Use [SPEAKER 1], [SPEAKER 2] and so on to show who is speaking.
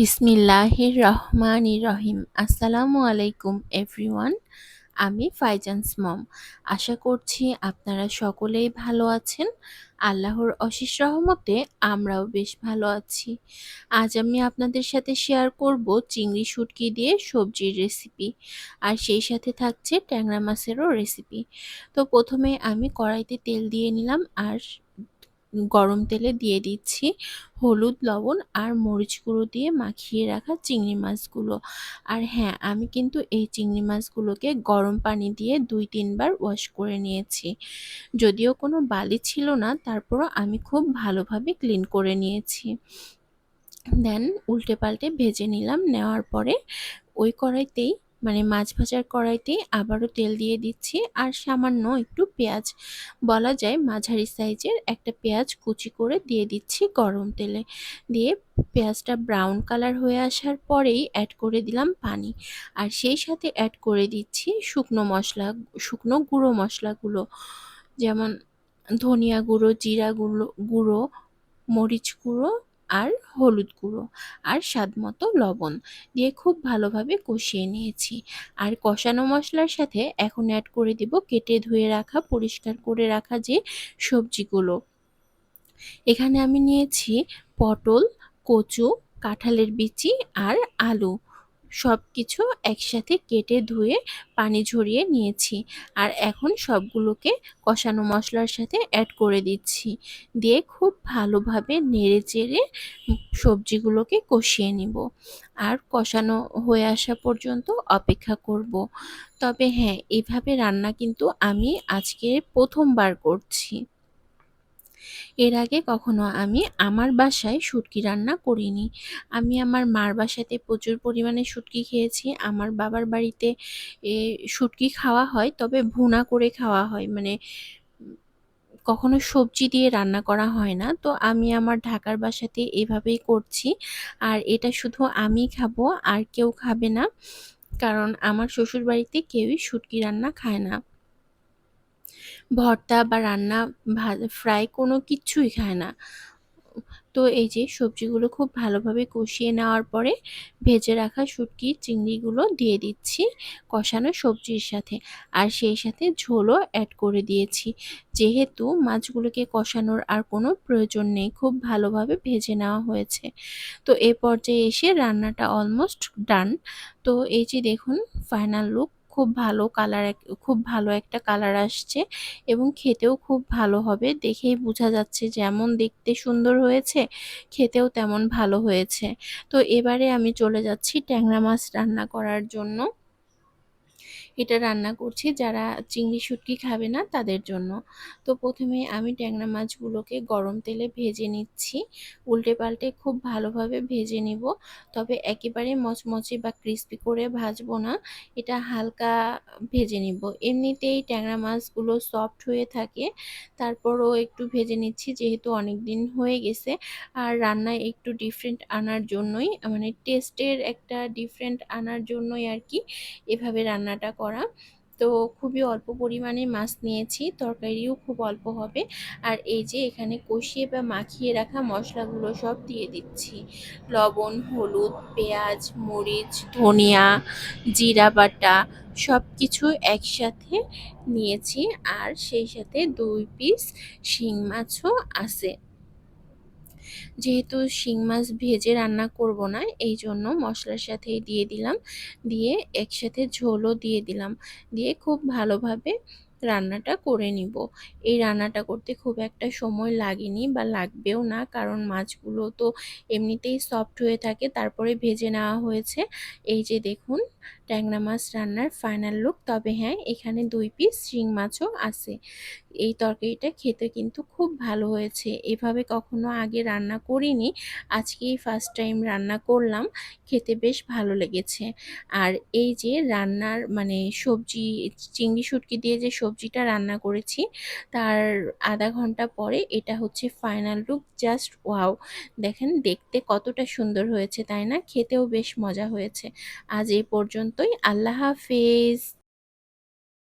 [SPEAKER 1] বিসমিল্লাহির রহমানির রহিম আসসালামু আলাইকুম এভরিওয়ান। আমি ফাইজান্স মম। আশা করছি আপনারা সকলেই ভালো আছেন। আল্লাহর অশেষ রহমতে আমরাও বেশ ভালো আছি। আজ আমি আপনাদের সাথে শেয়ার করব চিংড়ি শুটকি দিয়ে সবজির রেসিপি। আর সেই সাথে থাকছে ট্যাংরা মাছেরও রেসিপি। তো প্রথমে আমি কড়াইতে তেল দিয়ে নিলাম আর গরম তেলে দিয়ে দিচ্ছি হলুদ, লবণ আর মরিচ গুঁড়ো দিয়ে মাখিয়ে রাখা চিংড়ি মাছগুলো। আর হ্যাঁ আমি কিন্তু এই চিংড়ি মাছগুলোকে গরম পানি দিয়ে দুই, তিনবার ওয়াশ করে নিয়েছি। যদিও কোনো বালি ছিল না, তারপরও আমি খুব ভালোভাবে ক্লিন করে নিয়েছি। দেন উল্টে পাল্টে ভেজে নিলাম, নেওয়ার পরে ওই কড়াইতেই মানে মাছ ভাজার কড়াইতে আবারও তেল দিয়ে দিচ্ছি আর সামান্য একটু পেঁয়াজ। বলা যায় মাঝারি সাইজের একটা পেঁয়াজ কুচি করে দিয়ে দিচ্ছি গরম তেলে। দিয়ে পেঁয়াজটা ব্রাউন কালার হয়ে আসার পরেই অ্যাড করে দিলাম পানি। আর সেই সাথে অ্যাড করে দিচ্ছি শুকনো মশলা, শুকনো গুঁড়ো মশলাগুলো। যেমন ধনিয়া গুঁড়ো, জিরা গুঁড়ো গুঁড়ো, মরিচ গুঁড়ো আর হলুদ গুঁড়ো আর স্বাদ মতো লবণ দিয়ে খুব ভালোভাবে কষিয়ে নিয়েছি। আর কষানো মশলার সাথে এখন অ্যাড করে দিব কেটে ধুয়ে রাখা, পরিষ্কার করে রাখা যে সবজিগুলো। এখানে আমি নিয়েছি পটল, কচু, কাঁঠালের বিচি আর আলু। সব কিছু একসাথে কেটে ধুয়ে পানি ঝরিয়ে নিয়েছি। আর এখন সবগুলোকে কষানো মশলার সাথে অ্যাড করে দিচ্ছি। দিয়ে খুব ভালোভাবে নেড়ে চেড়ে সবজিগুলোকে কষিয়ে নিব। আর কষানো হয়ে আসা পর্যন্ত অপেক্ষা করব। তবে হ্যাঁ এভাবে রান্না কিন্তু আমি আজকে প্রথমবার করছি। এর আগে কখনো আমি আমার বাসায় শুটকি রান্না করিনি। আমি আমার মার বাসাতে প্রচুর পরিমাণে শুটকি খেয়েছি। আমার বাবার বাড়িতে এ শুটকি খাওয়া হয়, তবে ভুনা করে খাওয়া হয়। মানে কখনো সবজি দিয়ে রান্না করা হয় না। তো আমি আমার ঢাকার বাসাতে এভাবেই করছি। আর এটা শুধু আমি খাব, আর কেউ খাবে না। কারণ আমার শ্বশুর বাড়িতে কেউই শুটকি রান্না খায় না। ভর্তা বা রান্না ফ্রাই কোনো কিচ্ছুই খায় না। তো এই যে সবজিগুলো খুব ভালোভাবে কষিয়ে নেওয়ার পরে ভেজে রাখা শুটকি, চিংড়িগুলো দিয়ে দিচ্ছি কষানো সবজির সাথে। আর সেই সাথে ঝোলও অ্যাড করে দিয়েছি। যেহেতু মাছগুলোকে কষানোর আর কোনো প্রয়োজন নেই, খুব ভালোভাবে ভেজে নেওয়া হয়েছে। তো এ পর্যায়ে এসে রান্নাটা অলমোস্ট ডান তো এই যে দেখুন ফাইনাল লুক খুব ভালো কালার খুব ভালো একটা কালার আসছে এবং খেতেও খুব ভালো হবে। দেখেই বোঝা যাচ্ছে যেমন দেখতে সুন্দর হয়েছে, খেতেও তেমন ভালো হয়েছে। তো এবারে আমি চলে যাচ্ছি ট্যাংরা মাছ রান্না করার জন্য। এটা রান্না করছি। যারা চিংড়ি শুটকি খাবে না তাদের জন্য। তো প্রথমে আমি ট্যাংরা মাছগুলোকে গরম তেলে ভেজে নিচ্ছি। উল্টে পাল্টে খুব ভালোভাবে ভেজে নিব। তবে একেবারে মচমচে বা ক্রিস্পি করে ভাজবো না। এটা হালকা ভেজে নিব। এমনিতেই ট্যাংরা মাছগুলো সফট হয়ে থাকে। তারপরও একটু ভেজে নিচ্ছি, যেহেতু অনেক দিন হয়ে গেছে। আর রান্নায় একটু ডিফারেন্ট আনার জন্যই মানে টেস্টের একটা ডিফারেন্ট আনার জন্যই আর কি, এভাবে রান্নাটা করা। তো খুবই অল্প পরিমাণে মাছ নিয়েছি, তরকারিও খুব অল্প হবে। আর এই যে এখানে কষিয়ে বা মাখিয়ে রাখা মশলাগুলো সব দিয়ে দিচ্ছি। লবণ, হলুদ, পেঁয়াজ, মরিচ, ধনিয়া, জিরা বাটা সব কিছু একসাথে নিয়েছি। আর সেই সাথে দুই পিস শিং মাছও আছে। যেহেতু শিং মাছ ভেজে রান্না করব না, এই জন্য মশলার সাথেই দিয়ে দিলাম। দিয়ে একসাথে ঝোলও দিয়ে দিলাম। দিয়ে খুব ভালোভাবে রান্নাটা করে নিব। এই রান্নাটা করতে খুব একটা সময় লাগেনি বা লাগবেও না, কারণ মাছগুলো তো এমনিতেই সফট হয়ে থাকে, তারপরে ভেজে নেওয়া হয়েছে। এই যে দেখুন, ট্যাংরা মাছ রান্নার ফাইনাল লুক তবে হ্যাঁ এখানে দুই পিস শিং মাছও আছে। এই তরকারিটা খেতে কিন্তু খুব ভালো হয়েছে। এভাবে কখনো আগে রান্না করিনি আজকেই ফার্স্ট টাইম রান্না করলাম, খেতে বেশ ভালো লেগেছে। আর এই যে রান্নার মানে সবজি, চিংড়ি, শুটকি দিয়ে যে সবজিটা রান্না করেছি। তার আধা ঘণ্টা পরে এটা হচ্ছে ফাইনাল লুক জাস্ট ওয়াও দেখেন দেখতে কতটা সুন্দর হয়েছে, তাই না? খেতেও বেশ মজা হয়েছে। আজ এই পর্যন্তই। আল্লাহ হাফেজ।